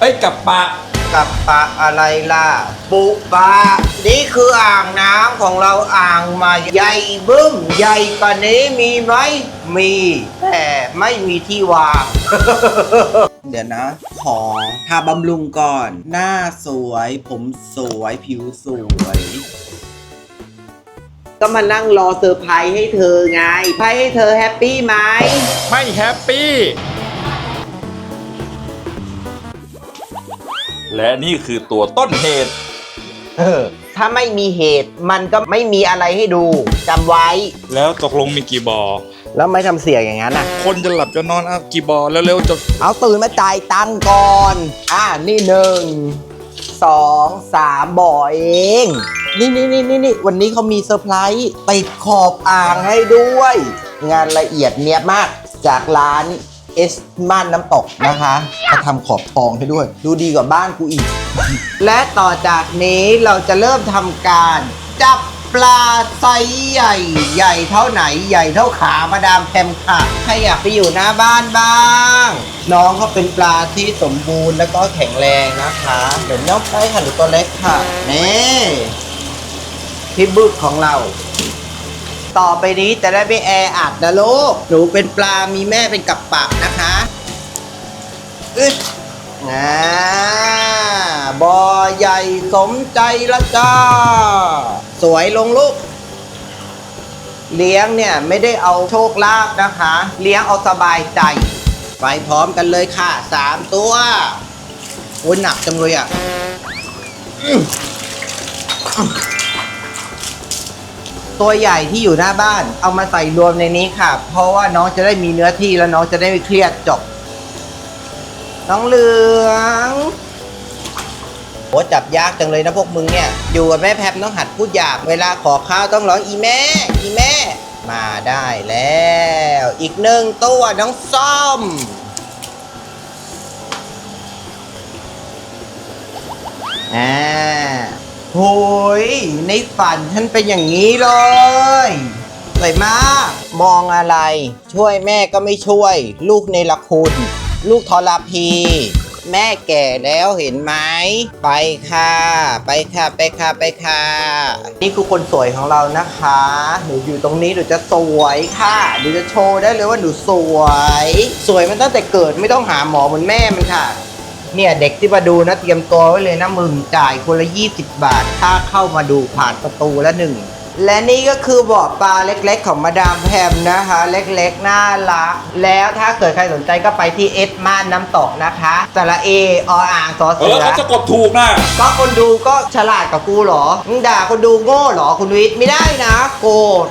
เอ้ยกับปะกับปะอะไรล่ะ ปุปะนี่คืออ่างน้ำของเราอ่างมาใหญ่บึ้ม ใหญ่กว่านี้มีไหมมี แต่ไม่มีที่วาง เดี๋ยวนะ ขอทาบำรุงก่อน หน้าสวย ผมสวย ผิวสวย ก็มานั่งรอเซอร์ไพรส์ให้เธอไงไพรส์ให้เธอแฮปปี้ไหม ไม่แฮปปี้ และนี่คือตัวต้นเหตุ เออ ถ้าไม่มีเหตุมันก็ไม่มีอะไรให้ดูจำไว้ แล้วตกลงมีกี่บอ แล้วไม่ทำเสียงอย่างนั้นอะ คนจะหลับจะนอนอะกี่บอแล้วเร็วๆจะเอาตื่นมาจ่ายตังค์ก่อน อ่านี่หนึ่งสองสามบ่อเอง นี่นี่นี่นี่นี่วันนี้เขามีเซอร์ไพรส์ติดขอบอ่างให้ด้วย งานละเอียดเนียบมากจากร้าน เอสม่านน้ำตกนะคะเขาทำขอบทองให้ด้วย ดูดีกว่าบ้านกูอีก และต่อจากนี้เราจะเริ่มทำการ จับปลาไซส์ใหญ่ใหญ่เท่าไหนใหญ่เท่าขามาดามแพมค่ะใครอยากไปอยู่หน้าบ้านบ้าง น้องเขาเป็นปลาที่สมบูรณ์แล้วก็แข็งแรงนะคะเดี๋ยวน้องไปค่ะหรือตัวเล็กค่ะนี่พี่บึกของเรา ต่อไปนี้จะได้ไม่แออัดนะลูก หนูเป็นปลา มีแม่เป็นกับปะนะคะอึดอ่าบอใหญ่สมใจละจ้า สวยลงลูก เลี้ยงเนี่ยไม่ได้เอาโชคลาภนะคะ เลี้ยงเอาสบายใจ ไปพร้อมกันเลยค่ะสามตัวโอ้ยหนักจังเลยอะ ตัวใหญ่ที่อยู่หน้าบ้าน เอามาใส่รวมในนี้ค่ะ เพราะว่าน้องจะได้มีเนื้อที่แล้วน้องจะได้ไม่เครียดจบ น้องเหลืองโหจับยากจังเลยนะพวกมึงเนี่ย อยู่กับแม่แพมต้องหัดพูดหยาบเวลาขอข้าวต้องร้องอีแม่ อีแม่ มาได้แล้ว อีกหนึ่งตัวน้องส้มอ่า โหยในฝันฉันเป็นอย่างนี้เลยสวยมาก มองอะไร ช่วยแม่ก็ไม่ช่วย ลูกในละคุณ ลูกทรพี แม่แก่แล้วเห็นไหม ไปค่ะ ไปค่ะ ไปค่ะ ไปค่ะ นี่คือคนสวยของเรานะคะ หนูอยู่ตรงนี้หนูจะสวยค่ะ หนูจะโชว์ได้เลยว่าหนูสวย สวยมันตั้งแต่เกิดไม่ต้องหาหมอเหมือนแม่มันค่ะ เนี่ยเด็กที่มาดูนะเตรียมตัวไว้เลยนะมึงจ่ายคนละ 20 บาท ถ้าเข้ามาดูผ่านประตูละหนึ่ง และนี่ก็คือบ่อปลาเล็กๆ ของมาดามแพมนะคะ เล็กๆ น่ารัก แล้วถ้าเกิดใครสนใจก็ไปที่เอสม่านน้ำตกนะคะสระเอออ่างสอเอเสืออเขาจะกดถูกนะ ก็คนดูก็ฉลาดกับกูเหรอมึงด่าคนดูโง่เหรอคุณวิทย์ไม่ได้นะ โกรธ